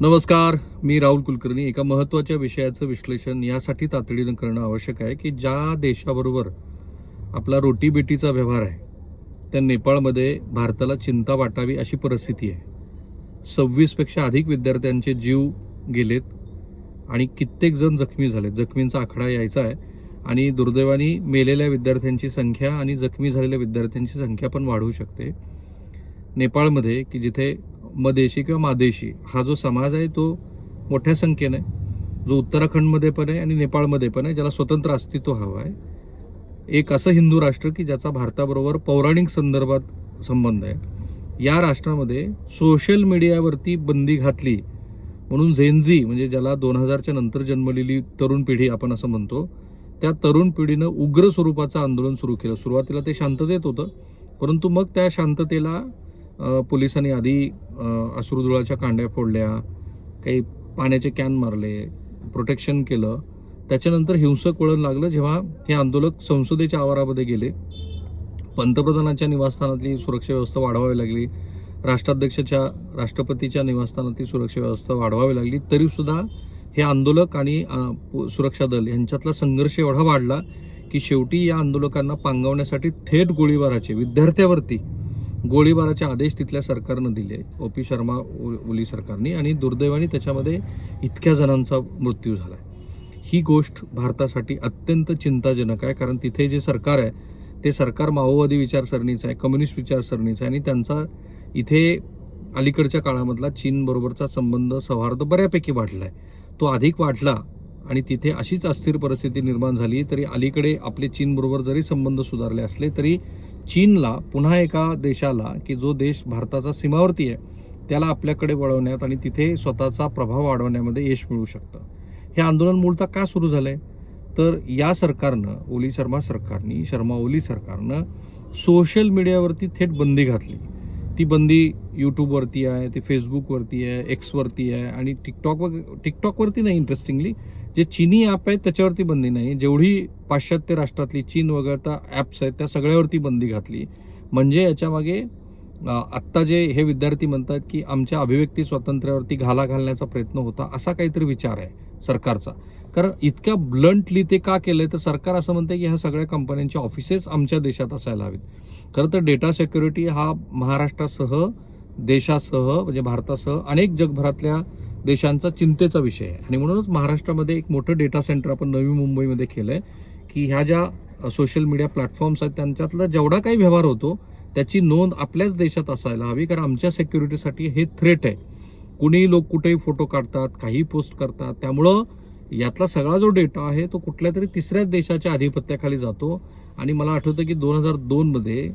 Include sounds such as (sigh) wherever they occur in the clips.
नमस्कार मी राहुल कुलकर्णी. एका महत्त्वाच्या विषयाचं विश्लेषण यासाठी तातडीनं करणं आवश्यक आहे की ज्या देशाबरोबर आपला रोटीबेटीचा व्यवहार आहे त्या नेपाळमध्ये भारताला चिंता वाटावी अशी परिस्थिती आहे. सव्वीसपेक्षा अधिक विद्यार्थ्यांचे जीव गेलेत आणि कित्येक जण जखमी झालेत. जखमींचा आकडा यायचा आहे आणि दुर्दैवाने मेलेल्या विद्यार्थ्यांची संख्या आणि जखमी झालेल्या विद्यार्थ्यांची संख्या पण वाढू शकते. नेपाळमध्ये की जिथे मदेशी किंवा मादेशी हा जो समाज आहे तो मोठ्या संख्येने जो उत्तराखंडमध्ये पण आहे आणि नेपाळमध्ये पण आहे ज्याला स्वतंत्र अस्तित्व हवं आहे. एक असं हिंदू राष्ट्र की ज्याचा भारताबरोबर पौराणिक संदर्भात संबंध आहे. या राष्ट्रामध्ये सोशल मीडियावरती बंदी घातली म्हणून झेनझी म्हणजे ज्याला दोन हजारच्या नंतर जन्मलेली तरुण पिढी आपण असं म्हणतो त्या तरुण पिढीनं उग्र स्वरूपाचं आंदोलन सुरू केलं. सुरुवातीला ते शांततेत होतं परंतु मग त्या शांततेला पोलिसांनी आधी अ, अश्रुधुळाच्या कांड्या फोडल्या काही पाण्याचे कॅन मारले प्रोटेक्शन केलं. त्याच्यानंतर हिंसक वळण लागलं जेव्हा हे आंदोलक संसदेच्या आवारामध्ये गेले. पंतप्रधानांच्या निवासस्थानातली सुरक्षा व्यवस्था वाढवावी लागली. राष्ट्राध्यक्षाच्या राष्ट्रपतीच्या निवासस्थानातली सुरक्षा व्यवस्था वाढवावी लागली. तरीसुद्धा हे आंदोलक आणि सुरक्षा दल यांच्यातला संघर्ष एवढा वाढला की शेवटी या आंदोलकांना पांगवण्यासाठी थेट गोळीबाराचे विद्यार्थ्यावरती गोळीबाराचे आदेश तिथल्या सरकारनं दिले. ओ पी शर्मा ओली सरकारने आणि दुर्दैवाने त्याच्यामध्ये इतक्या जणांचा मृत्यू झाला आहे ही गोष्ट भारतासाठी अत्यंत चिंताजनक आहे कारण तिथे जे सरकार आहे ते सरकार माओवादी विचारसरणीचं आहे कम्युनिस्ट विचारसरणीचं आहे आणि त्यांचा इथे अलीकडच्या काळामधला चीनबरोबरचा संबंध सौहार्द बऱ्यापैकी वाढला आहे तो अधिक वाढला आणि तिथे अशीच अस्थिर परिस्थिती निर्माण झाली तरी अलीकडे आपले चीनबरोबर जरी संबंध सुधारले असले तरी चीनला पुन्हा एका देशाला की जो देश भारताचा सीमावर्ती आहे त्याला आपल्याकडे वळवण्यात आणि तिथे स्वतःचा प्रभाव वाढवण्यामध्ये यश मिळू शकतं. हे आंदोलन मूळतः का सुरू झालं आहे तर या सरकारनं ओली शर्मा सरकारनी शर्मा ओली सरकारनं सोशल मीडियावरती थेट बंदी घातली. ती बंदी यूट्यूबवरती आहे ती फेसबुकवरती आहे एक्सवरती आहे आणि टिकटॉक टिकटॉकवरती नाही इंटरेस्टिंगली जे चीनी ॲप आहेत त्याच्यावरती बंदी नाही. जेवढी पाश्चात्य राष्ट्रातली चीन वगळता ॲप्स आहेत त्या सगळ्यावरती बंदी घातली. म्हणजे याच्यामागे आत्ता जे हे विद्यार्थी म्हणतात की आमच्या अभिव्यक्ती स्वातंत्र्यावरती घाला घालण्याचा प्रयत्न होता असा काहीतरी विचार आहे सरकारचा. कारण इतक्या ब्लंटली ते का केलंय तर सरकार असं म्हणतंय की ह्या सगळ्या कंपन्यांची ऑफिसेस आमच्या देशात असायला हवीत. खरं तर डेटा सिक्युरिटी हा महाराष्ट्रासह देशासह म्हणजे भारतासह अनेक जगभरातल्या देशांचा चिंतेचा विषय आहे. आणि म्हणूनच महाराष्ट्रामध्ये एक मोठं डेटा सेंटर आपण नवी मुंबईमध्ये केलं आहे की ह्या ज्या सोशल मीडिया प्लॅटफॉर्म्स आहेत त्यांच्यातला जेवढा काही व्यवहार होतो त्याची नोंद आपल्याच देशात असायला हवी कारण आमच्या सिक्युरिटीसाठी हे थ्रेट आहे. कुणीही लोक कुठेही फोटो काढतात काही पोस्ट करतात त्यामुळं यातला सगळा जो डेटा आहे तो कुठल्या तरी तिसऱ्याच देशाच्या आधिपत्याखाली जातो. आणि मला आठवतं की दोन हजार दोनमध्ये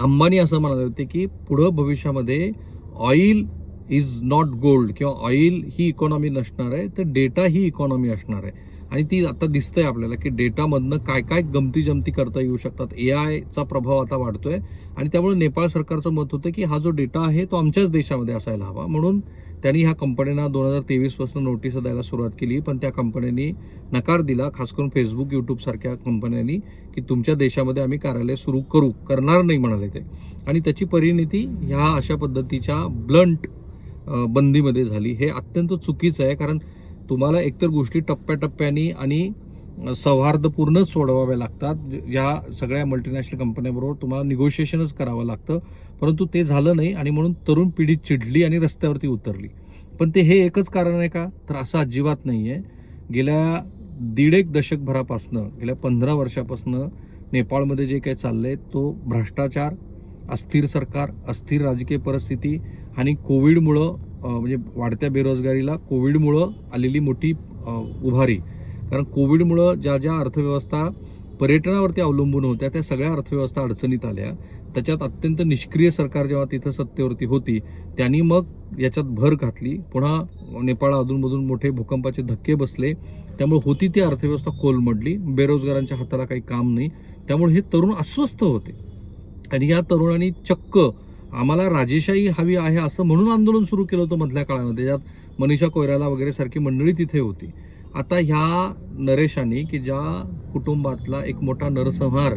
अंबानी असं म्हणाले होते की पुढं भविष्यामध्ये ऑइल इज नॉट गोल्ड किंवा ऑइल ही इकॉनॉमी नसणार आहे तर डेटा ही इकॉनॉमी असणार आहे. आणि ती आता दिसतंय आपल्याला की डेटामधनं काय काय गमती जमती करता येऊ शकतात. ए आयचा प्रभाव आता वाढतोय. आणि त्यामुळे नेपाळ सरकारचं मत होतं की हा जो डेटा आहे तो आमच्याच देशामध्ये असायला हवा. म्हणून त्यांनी ह्या कंपन्यांना दोन हजार तेवीसपासून नोटीस द्यायला सुरुवात केली. पण त्या कंपन्यांनी नकार दिला. खास करून फेसबुक यूट्यूबसारख्या कंपन्यांनी की तुमच्या देशामध्ये आम्ही कार्यालय सुरू करू. करणार नाही म्हणाले ते. आणि त्याची परिणिती ह्या अशा पद्धतीच्या ब्लंट बंदीमध्ये झाली. हे अत्यंत चुकीचं आहे. कारण तुम्हाला एकतर गोष्टी टप्प्याटप्प्याने आणि सौहार्दपूर्णच सोडवाव्या लागतात. या सगळ्या मल्टीनॅशनल कंपन्यांबरोबर तुम्हाला निगोशिएशनच करावं लागतं. परंतु ते झालं नाही आणि म्हणून तरुण पिढी चिडली आणि रस्त्यावरती उतरली. पण ते हे एकच कारण आहे का? तर असं अजिबात नाही आहे गेल्या दीड एक दशकभरापासनं गेल्या पंधरा वर्षापासनं नेपाळमध्ये जे काही चाललं आहे तो भ्रष्टाचार अस्थिर सरकार अस्थिर राजकीय परिस्थिती आणि कोविडमुळं म्हणजे वाढत्या बेरोजगारीला कोविडमुळं आलेली मोठी उभारी. कारण कोविडमुळं ज्या ज्या अर्थव्यवस्था पर्यटनावरती अवलंबून होत्या त्या सगळ्या अर्थव्यवस्था अडचणीत आल्या. त्याच्यात अत्यंत निष्क्रिय सरकार जेव्हा तिथं सत्तेवरती होती त्यांनी मग याच्यात भर घातली. पुन्हा नेपाळ अधूनमधून मोठे भूकंपाचे धक्के बसले. त्यामुळे होती ती अर्थव्यवस्था कोलमडली. बेरोजगारांच्या हाताला काही काम नाही. त्यामुळे हे तरुण अस्वस्थ होते. आणि या तरुणांनी चक्क आम्हाला राजेशाही हवी आहे असं म्हणून आंदोलन सुरू केलं होतं मधल्या काळामध्ये. ज्यात मनीषा कोयराला वगैरे सारखी मंडळी तिथे होती. आता ह्या नरेशाने की ज्या कुटुंबातला एक मोठा नरसंहार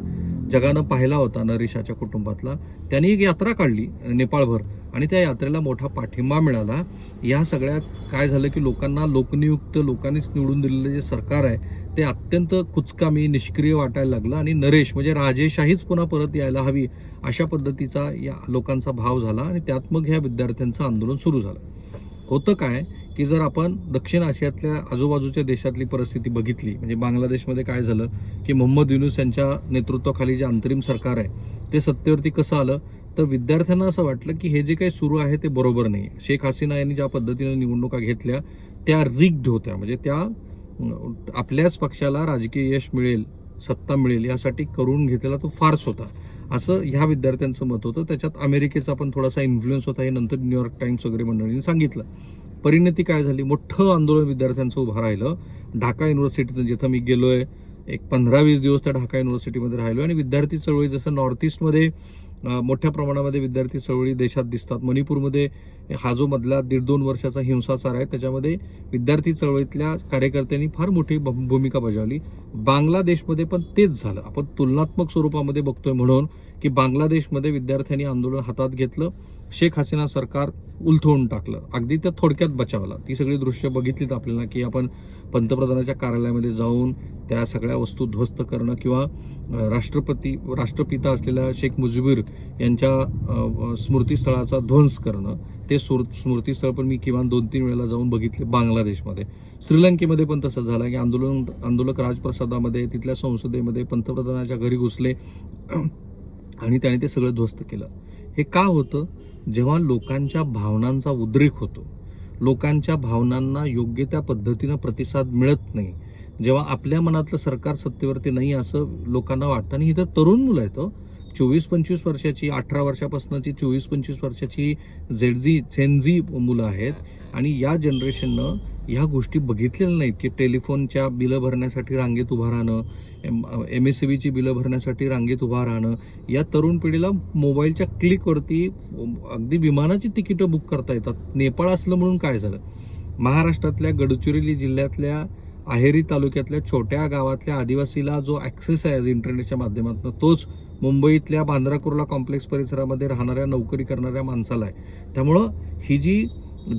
जगानं पाहिला होता नरेशाच्या कुटुंबातला त्यांनी एक यात्रा काढली नेपाळभर. आणि त्या यात्रेला मोठा पाठिंबा मिळाला. या सगळ्यात काय झालं की लोकांना लोकनियुक्त लोकांनीच निवडून दिलेलं जे सरकार आहे ते अत्यंत कुचकामी निष्क्रिय वाटायला लागलं आणि नरेश म्हणजे राजेशाहीच पुन्हा परत यायला हवी अशा पद्धतीचा या लोकांचा भाव झाला आणि त्यात मग ह्या विद्यार्थ्यांचं आंदोलन सुरू झालं. होतं काय की जर आपण दक्षिण आशियातल्या आजूबाजूच्या देशातली परिस्थिती बघितली म्हणजे बांगलादेशमध्ये काय झालं की मोहम्मद युनुस यांच्या नेतृत्वाखाली जे अंतरिम सरकार आहे ते सत्तेवरती कसं आलं? तर विद्यार्थ्यांना असं वाटलं की हे जे काही सुरू आहे ते बरोबर नाही. शेख हसीना यांनी ज्या पद्धतीने निवडणुका घेतल्या त्या रिग्ड होत्या. म्हणजे त्या आपल्याच पक्षाला राजकीय यश मिळेल सत्ता मिळेल यासाठी करून घेतलेला तो फार्स होता. असं ह्या विद्यार्थ्यांचं मत होतं. त्याच्यात अमेरिकेचा पण थोडासा इन्फ्लुएन्स होता हे नंतर न्यूयॉर्क टाइम्स वगैरे मंडळींनी सांगितलं. परिणती काय झाली? मोठं आंदोलन विद्यार्थ्यांचं उभं राहिलं. ढाका युनिव्हर्सिटीतून जिथं मी गेलोय एक पंधरा वीस दिवस त्या ढाका युनिव्हर्सिटीमध्ये राहिलो आणि विद्यार्थी चळवळी जसं नॉर्थ ईस्टमध्ये मोठ्या प्रमाणामध्ये विद्यार्थी चळवळी देशात दिसतात. मणिपूरमध्ये हा जो मधला दीड दोन वर्षाचा हिंसाचार आहे त्याच्यामध्ये विद्यार्थी चळवळीतल्या कार्यकर्त्यांनी फार मोठी भूमिका बजावली. बांगलादेशमध्ये पण तेच झालं. आपण तुलनात्मक स्वरूपामध्ये बघतोय म्हणून की बांगलादेशमध्ये विद्यार्थ्यांनी आंदोलन हातात घेतलं. शेख हसीना सरकार उलथवून टाकलं. अगदी त्या थोडक्यात बचावला. ती सगळी दृश्य बघितलीत आपल्याला की आपण पंतप्रधानाच्या कार्यालयामध्ये जाऊन त्या सगळ्या वस्तू ध्वस्त करणं किंवा राष्ट्रपती राष्ट्रपिता असलेल्या शेख मुजबीर यांच्या स्मृतीस्थळाचा ध्वंस करणं. ते सुर स्मृतीस्थळ पण मी किमान दोन तीन वेळेला जाऊन बघितले बांगलादेशमध्ये. श्रीलंकेमध्ये पण तसं झालं की आंदोलन आंदोलक राजप्रसादामध्ये तिथल्या संसदेमध्ये पंतप्रधानाच्या घरी घुसले. (clears throat) आणि त्याने ते सगळं ध्वस्त केलं. हे का होतं? जेव्हा लोकांच्या भावनांचा उद्रेक होतो लोकांच्या भावनांना योग्य त्या पद्धतीनं प्रतिसाद मिळत नाही जेव्हा आपल्या मनातलं सरकार सत्तेवरती नाही असं लोकांना वाटतं. आणि इथं तरुण मुलं आहेत हो. चोवीस पंचवीस वर्षाची अठरा वर्षापासूनची चोवीस पंचवीस वर्षाची झेडझी झेनझी मुलं आहेत. आणि या जनरेशननं ह्या गोष्टी बघितलेल्या नाहीत की टेलिफोनच्या बिलं भरण्यासाठी रांगेत उभं राहणं एम एम एस सी बीची बिलं भरण्यासाठी रांगेत उभं राहणं या तरुण पिढीला मोबाईलच्या क्लिकवरती अगदी विमानाची तिकीटं बुक करता येतात. नेपाळ असलं म्हणून काय झालं? महाराष्ट्रातल्या गडचिरोली जिल्ह्यातल्या आहेरी तालुक्यातल्या छोट्या गावातल्या आदिवासीला जो ॲक्सेस आहे इंटरनेटच्या माध्यमातून तोच मुंबईतल्या बांद्रा कुर्ला कॉम्प्लेक्स परिसरामध्ये राहणाऱ्या नोकरी करणाऱ्या माणसाला आहे. त्यामुळं ही जी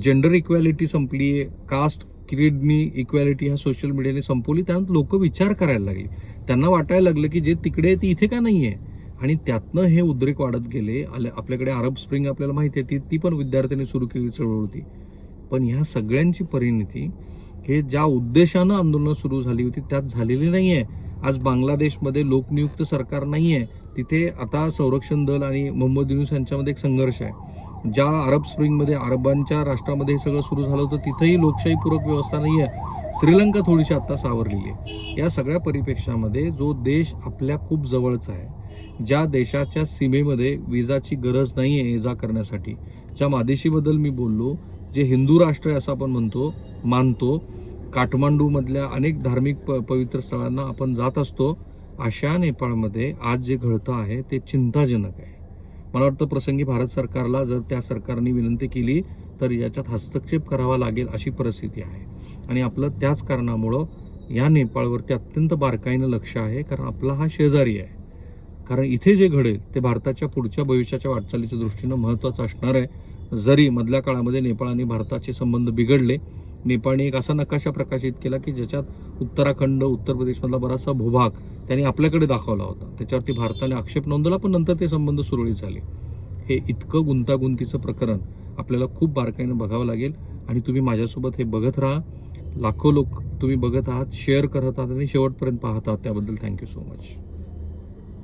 जेंडर इक्वॅलिटी संपली आहे. कास्ट किरीडनी इक्वॅलिटी ह्या सोशल मीडियाने संपवली. त्यानंतर लोक विचार करायला लागले. त्यांना वाटायला लागलं की जे तिकडे आहे ती इथे का नाही आहे आणि त्यातनं हे उद्रेक वाढत गेले. आले- आपल्याकडे अरब स्प्रिंग आपल्याला माहिती आहे ती ती पण विद्यार्थ्यांनी सुरू केली चळवळ होती. पण ह्या सगळ्यांची परिणिती हे ज्या उद्देशानं आंदोलनं सुरू झाली होती त्यात झालेली नाही आहे आज बांगलादेशमध्ये लोकनियुक्त सरकार नाही आहे तिथे आता संरक्षण दल आणि मोहम्मद युनुस यांच्यामध्ये एक संघर्ष आहे. ज्या अरब स्प्रिंगमध्ये अरबांच्या राष्ट्रामध्ये हे सगळं सुरू झालं होतं तिथंही लोकशाहीपूरक व्यवस्था नाही आहे. श्रीलंका थोडीशी आत्ता सावरलेली आहे. या सगळ्या परिप्रेक्षामध्ये जो देश आपल्या खूप जवळचा आहे ज्या देशाच्या सीमेमध्ये विजाची गरज नाही आहे ये जा करण्यासाठी ज्या मादेशीबद्दल मी बोललो जे हिंदू राष्ट्र आहे असं आपण म्हणतो मानतो काठमांडूमधल्या अनेक धार्मिक प पवित्र स्थळांना आपण जात असतो अशा नेपाळमध्ये आज जे घडतं आहे ते चिंताजनक आहे. मला वाटतं प्रसंगी भारत सरकारला जर त्या सरकारने विनंती केली तर याच्यात हस्तक्षेप करावा लागेल अशी परिस्थिती आहे. आणि आपलं त्याच कारणामुळं या नेपाळवरती अत्यंत बारकाईनं लक्ष आहे कारण आपला हा शेजारी आहे. कारण इथे जे घडेल ते भारताच्या पुढच्या भविष्याच्या वाटचालीच्या दृष्टीनं महत्त्वाचं असणार आहे. जरी मधल्या काळामध्ये नेपाळ आणि भारताचे संबंध बिघडले नेपाळने एक असा नकाशा प्रकाशित केला की ज्याच्यात उत्तराखंड उत्तर प्रदेशमधला बराचसा भूभाग त्यांनी आपल्याकडे दाखवला होता. त्याच्यावरती भारताने आक्षेप नोंदवला पण नंतर ते संबंध सुरळीत झाले. हे इतकं गुंतागुंतीचं प्रकरण आपल्याला खूप बारकाईनं बघावं लागेल आणि तुम्ही माझ्यासोबत हे बघत राहा. लाखो लोक तुम्ही बघत आहात शेअर करत आहात आणि शेवटपर्यंत पाहत आहात. त्याबद्दल थँक्यू सो मच.